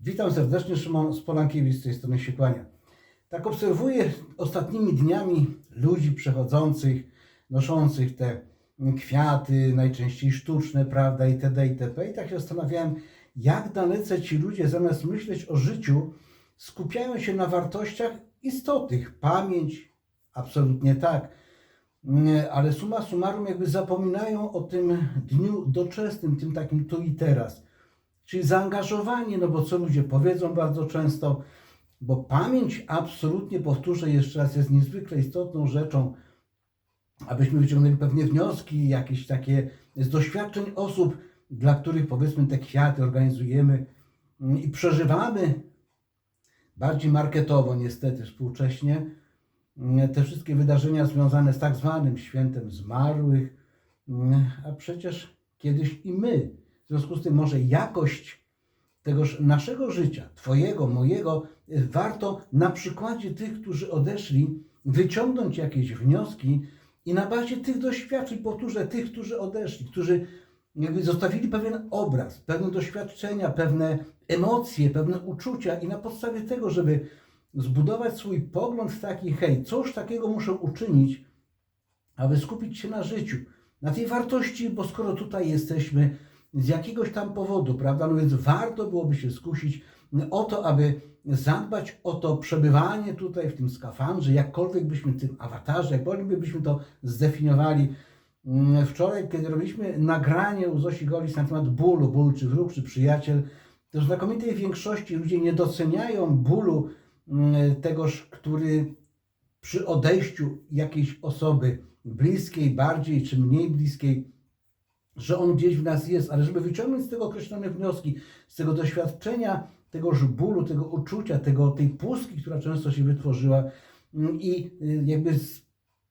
Witam serdecznie, Szymon Spolankiewicz z tej strony się kłania. Tak obserwuję ostatnimi dniami ludzi przechodzących, noszących te kwiaty, najczęściej sztuczne, prawda, itd., itp. I tak się zastanawiałem, jak dalece ci ludzie zamiast myśleć o życiu, skupiają się na wartościach istotnych. Pamięć, absolutnie tak. Nie, Ale suma summarum jakby zapominają o tym dniu doczesnym, tym takim tu i teraz. Czyli zaangażowanie, no bo co ludzie powiedzą bardzo często, bo pamięć absolutnie, powtórzę jeszcze raz, jest niezwykle istotną rzeczą, abyśmy wyciągnęli pewnie wnioski, jakieś takie z doświadczeń osób, dla których powiedzmy te kwiaty organizujemy mm, i przeżywamy bardziej marketowo niestety współcześnie mm, te wszystkie wydarzenia związane z tak zwanym świętem zmarłych, mm, a przecież kiedyś i my. W związku z tym może jakość tegoż naszego życia, Twojego, mojego, y, warto na przykładzie tych, którzy odeszli, wyciągnąć jakieś wnioski i na bazie tych doświadczeń, powtórzę, tych, którzy odeszli, którzy jakby zostawili pewien obraz, pewne doświadczenia, pewne emocje, pewne uczucia i na podstawie tego, żeby zbudować swój pogląd taki, hej, coś takiego muszę uczynić, aby skupić się na życiu, na tej wartości, bo skoro tutaj jesteśmy z jakiegoś tam powodu, prawda, no więc warto byłoby się skusić o to, aby zadbać o to przebywanie tutaj w tym skafandrze, jakkolwiek byśmy tym awatarze, jakkolwiek byśmy to zdefiniowali. Mm, Wczoraj, kiedy robiliśmy nagranie u Zosi Golis na temat bólu, ból czy wróg, czy przyjaciel, to w znakomitej większości ludzie nie doceniają bólu mm, tegoż, który przy odejściu jakiejś osoby bliskiej, bardziej czy mniej bliskiej, że on gdzieś w nas jest, ale żeby wyciągnąć z tego określone wnioski, z tego doświadczenia, tegoż bólu, tego uczucia, tego, tej pustki, która często się wytworzyła mm, i y, jakby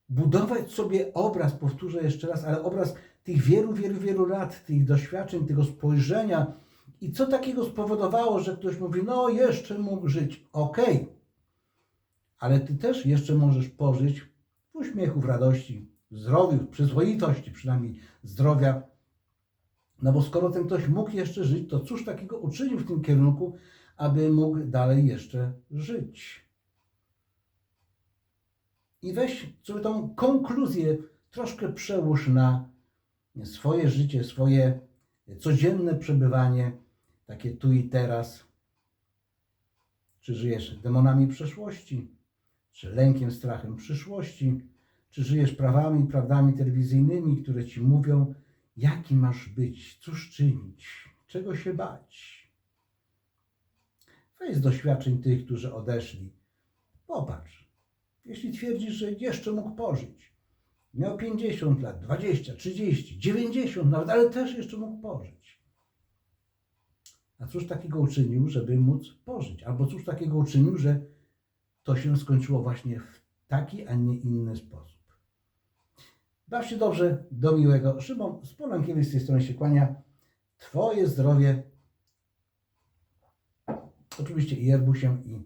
zbudować sobie obraz, powtórzę jeszcze raz, ale obraz tych wielu, wielu, wielu lat, tych doświadczeń, tego spojrzenia. I co takiego spowodowało, że ktoś mówi, no jeszcze mógł żyć, okej, ale ty też jeszcze możesz pożyć w uśmiechu, w radości, w zdrowiu, w przyzwoitości, przynajmniej zdrowia. No bo skoro ten ktoś mógł jeszcze żyć, to cóż takiego uczynił w tym kierunku, aby mógł dalej jeszcze żyć? I weź sobie tą konkluzję troszkę przełóż na swoje życie, swoje codzienne przebywanie, takie tu i teraz. Czy żyjesz demonami przeszłości, czy lękiem, strachem przyszłości, czy żyjesz prawami prawdami telewizyjnymi, które ci mówią, jaki masz być, cóż czynić, czego się bać. Weź z doświadczeń tych, którzy odeszli. Popatrz. Jeśli twierdzisz, że jeszcze mógł pożyć, miał 50 lat, 20, 30, 90 nawet, ale też jeszcze mógł pożyć. A cóż takiego uczynił, żeby móc pożyć? Albo cóż takiego uczynił, że to się skończyło właśnie w taki, a nie inny sposób? Baw się dobrze, do miłego. Szymon z Polankiewicz z tej strony się kłania. Twoje zdrowie, oczywiście i Jerbusiem, i,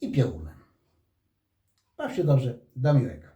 i piołunem. Baw się dobrze, do miłego.